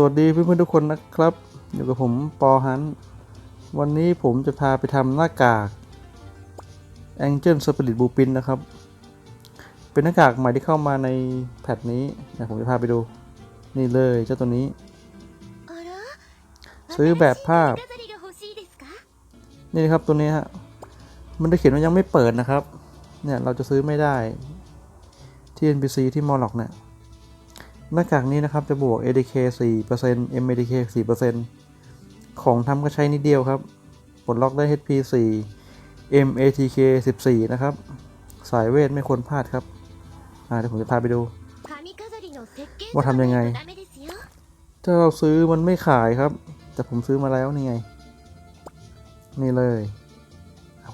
สวัสดีเพื่อนๆทุกคนนะครับ อยู่กับผมปอฮัน วันนี้ผมจะพาไปทำหน้ากาก Angel Spirit b l u e p r i n นะครับ เป็นหน้ากากใหม่ที่เข้ามาในแพทนี้เนะผมจะพาไปดู นี่เลยเจ้าตัวนี้ ซื้อแบบภาพ นี่ครับตัวนี้ฮะ มันได้เขียนว่ายังไม่เปิดนะครับ เนี่ยเราจะซื้อไม่ได้ที่ NPC ที่มอลล็อกเนี่ย หน้ากากนี้นะครับจะบวก ADK 4% MADK 4%ของทำก็ใช้นิดเดียวครับปลดล็อกได้ HP 4 MATK 14 นะครับ สายเวทไม่ควรพลาดครับเดี๋ยวผมจะพาไปดู ว่าทำยังไง ถ้าเราซื้อมันไม่ขายครับ แต่ผมซื้อมาแล้วนี่ไง นี่เลย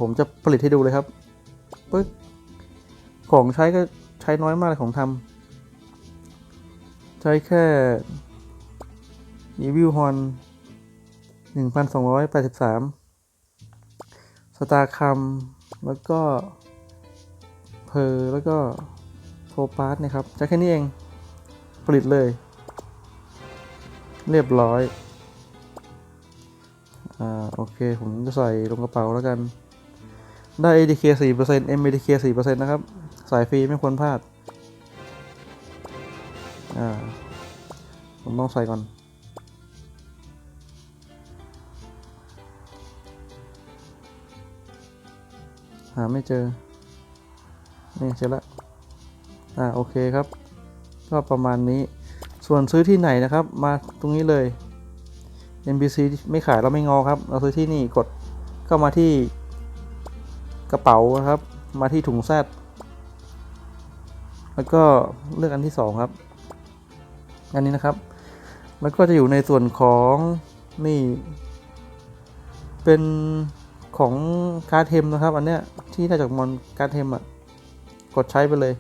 ผมจะผลิตให้ดูเลยครับปึ๊บของใช้ก็ใช้น้อยมากเลยของทำ ใช้แค่อีวิวฮอนหนึ่งพันสองร้อยแปดสิบสามสตาร์คัมแล้วก็เพอร์แล้วก็โทปาร์ตนะครับใช้แค่นี้เองผลิตเลย เรียบร้อย อ่า โอเค ผมจะใส่ลงกระเป๋าแล้วกัน ได้ ADK 4% MADK 4%นะครับ สายฟรีไม่ควรพลาด อ่า ผมต้องใส่ก่อน หาไม่เจอ นี่เจอละอ่า โอเคครับ ก็ประมาณนี้ ส่วนซื้อที่ไหนนะครับ มาตรงนี้เลย NPC ไม่ขายเราไม่งอครับ เราซื้อที่นี่กดเข้ามาที่กระเป๋านะครับ มาที่ถุงแซดแล้วก็เลือกอันที่สองครับ อันนี้นะครับ แล้วก็จะอยู่ในส่วนของนี่ เป็นของการ์เทมนะครับ อันเนี้ยที่ได้จากมอนการ์เทมอะกดใช้ไปเลย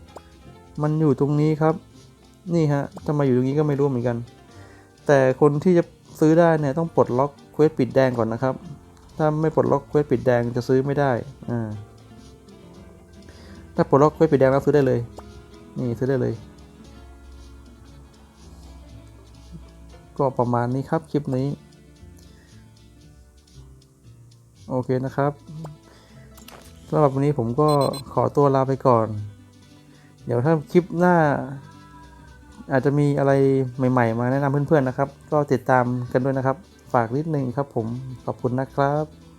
มันอยู่ตรงนี้ครับ นี่ฮะทำไมอยู่ตรงนี้ก็ไม่รู้เหมือนกัน แต่คนที่จะซื้อได้เนี่ยต้องปลดล็อกเควสปิดแดงก่อนนะครับ ถ้าไม่ปลดล็อกเควสปิดแดงจะซื้อไม่ได้อ่าถ้าปลดล็อกเควสปิดแดงแล้วซื้อได้เลย นี่ซื้อได้เลย ก็ประมาณนี้ครับคลิปนี้ โอเคนะครับสำหรับวันนี้ผมก็ขอตัวลาไปก่อน เดี๋ยวถ้าคลิปหน้า อาจจะมีอะไรใหม่ ๆ มาแนะนำเพื่อนๆนะครับ ก็ติดตามกันด้วยนะครับ ฝากนิดนึงครับผมขอบคุณนะครับ